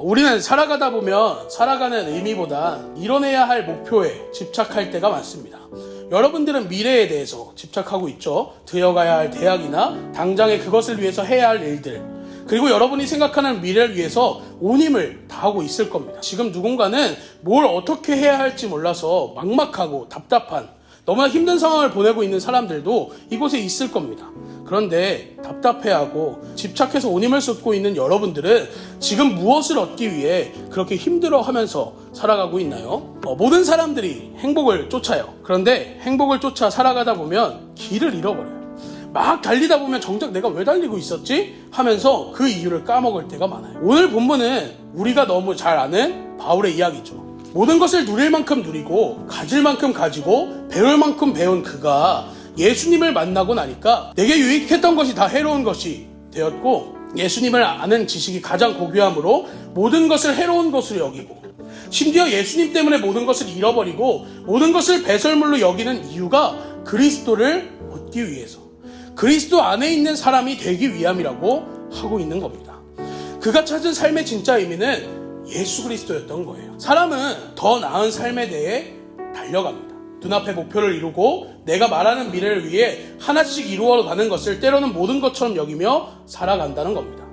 우리는 살아가다 보면 살아가는 의미보다 이뤄내야 할 목표에 집착할 때가 많습니다. 여러분들은 미래에 대해서 집착하고 있죠. 들어가야 할 대학이나 당장에 그것을 위해서 해야 할 일들. 그리고 여러분이 생각하는 미래를 위해서 온 힘을 다하고 있을 겁니다. 지금 누군가는 뭘 어떻게 해야 할지 몰라서 막막하고 답답한 너무나 힘든 상황을 보내고 있는 사람들도 이곳에 있을 겁니다. 그런데 답답해하고 집착해서 온 힘을 쏟고 있는 여러분들은 지금 무엇을 얻기 위해 그렇게 힘들어 하면서 살아가고 있나요? 어, 모든 사람들이 행복을 쫓아요. 그런데 행복을 쫓아 살아가다 보면 길을 잃어버려요. 막 달리다 보면 정작 내가 왜 달리고 있었지? 하면서 그 이유를 까먹을 때가 많아요. 오늘 본문은 우리가 너무 잘 아는 바울의 이야기죠. 모든 것을 누릴 만큼 누리고 가질 만큼 가지고 배울 만큼 배운 그가 예수님을 만나고 나니까 내게 유익했던 것이 다 해로운 것이 되었고 예수님을 아는 지식이 가장 고귀함으로 모든 것을 해로운 것으로 여기고 심지어 예수님 때문에 모든 것을 잃어버리고 모든 것을 배설물로 여기는 이유가 그리스도를 얻기 위해서 그리스도 안에 있는 사람이 되기 위함이라고 하고 있는 겁니다. 그가 찾은 삶의 진짜 의미는 예수 그리스도였던 거예요. 사람은 더 나은 삶에 대해 달려갑니다. 눈앞의 목표를 이루고 내가 말하는 미래를 위해 하나씩 이루어 가는 것을 때로는 모든 것처럼 여기며 살아간다는 겁니다.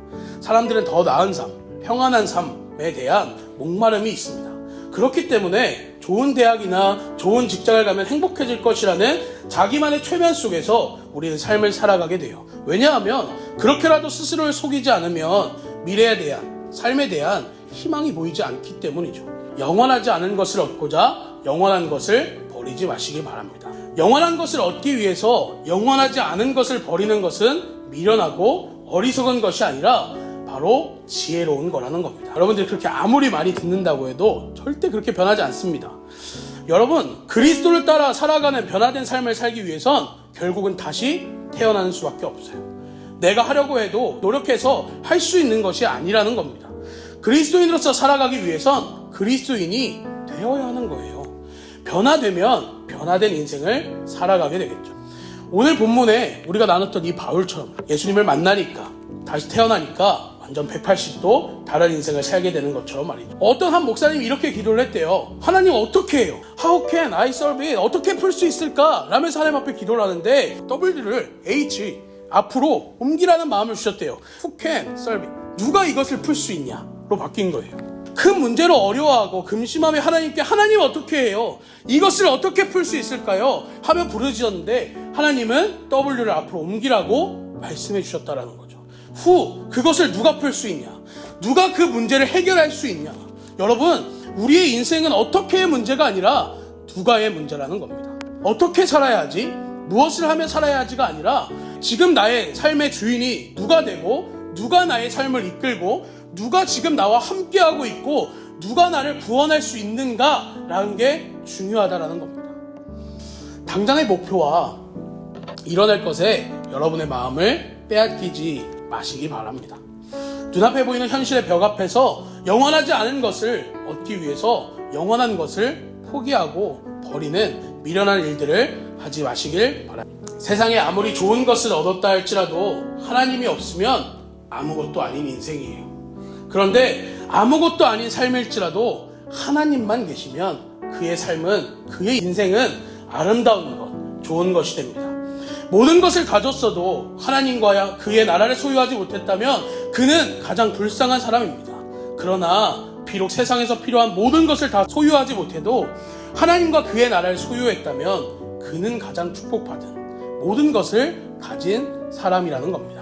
사람들은 더 나은 삶, 평안한 삶에 대한 목마름이 있습니다. 그렇기 때문에 좋은 대학이나 좋은 직장을 가면 행복해질 것이라는 자기만의 최면 속에서 우리는 삶을 살아가게 돼요. 왜냐하면 그렇게라도 스스로를 속이지 않으면 미래에 대한 삶에 대한 희망이 보이지 않기 때문이죠. 영원하지 않은 것을 얻고자 영원한 것을 버리지 마시기 바랍니다. 영원한 것을 얻기 위해서 영원하지 않은 것을 버리는 것은 미련하고 어리석은 것이 아니라 바로 지혜로운 거라는 겁니다. 여러분들이 그렇게 아무리 많이 듣는다고 해도 절대 그렇게 변하지 않습니다. 여러분, 그리스도를 따라 살아가는 변화된 삶을 살기 위해선 결국은 다시 태어나는 수밖에 없어요. 내가 하려고 해도 노력해서 할 수 있는 것이 아니라는 겁니다. 그리스도인으로서 살아가기 위해선 그리스도인이 되어야 하는 거예요. 변화되면 변화된 인생을 살아가게 되겠죠. 오늘 본문에 우리가 나눴던 이 바울처럼 예수님을 만나니까 다시 태어나니까 완전 180도 다른 인생을 살게 되는 것처럼 말이죠. 어떤 한 목사님이 이렇게 기도를 했대요. 하나님 어떻게 해요? How can I solve it? 어떻게 풀 수 있을까? 라면서 하나님 앞에 기도를 하는데 W를 H 앞으로 옮기라는 마음을 주셨대요. Who can solve it? 누가 이것을 풀 수 있냐? 로 바뀐 거예요. 큰 문제로 어려워하고 금심함에 하나님께 하나님 어떻게 해요? 이것을 어떻게 풀 수 있을까요? 하며 부르짖었는데 하나님은 W를 앞으로 옮기라고 말씀해 주셨다라는 거죠. 후 그것을 누가 풀 수 있냐? 누가 그 문제를 해결할 수 있냐? 여러분 우리의 인생은 어떻게의 문제가 아니라 누가의 문제라는 겁니다. 어떻게 살아야 하지? 무엇을 하며 살아야 하지가 아니라 지금 나의 삶의 주인이 누가 되고 누가 나의 삶을 이끌고 누가 지금 나와 함께하고 있고 누가 나를 구원할 수 있는가라는 게 중요하다라는 겁니다. 당장의 목표와 이뤄낼 것에 여러분의 마음을 빼앗기지 마시기 바랍니다. 눈앞에 보이는 현실의 벽 앞에서 영원하지 않은 것을 얻기 위해서 영원한 것을 포기하고 버리는 미련한 일들을 하지 마시길 바랍니다. 세상에 아무리 좋은 것을 얻었다 할지라도 하나님이 없으면 아무것도 아닌 인생이에요. 그런데 아무것도 아닌 삶일지라도 하나님만 계시면 그의 삶은 그의 인생은 아름다운 것, 좋은 것이 됩니다. 모든 것을 가졌어도 하나님과 그의 나라를 소유하지 못했다면 그는 가장 불쌍한 사람입니다. 그러나 비록 세상에서 필요한 모든 것을 다 소유하지 못해도 하나님과 그의 나라를 소유했다면 그는 가장 축복받은 모든 것을 가진 사람이라는 겁니다.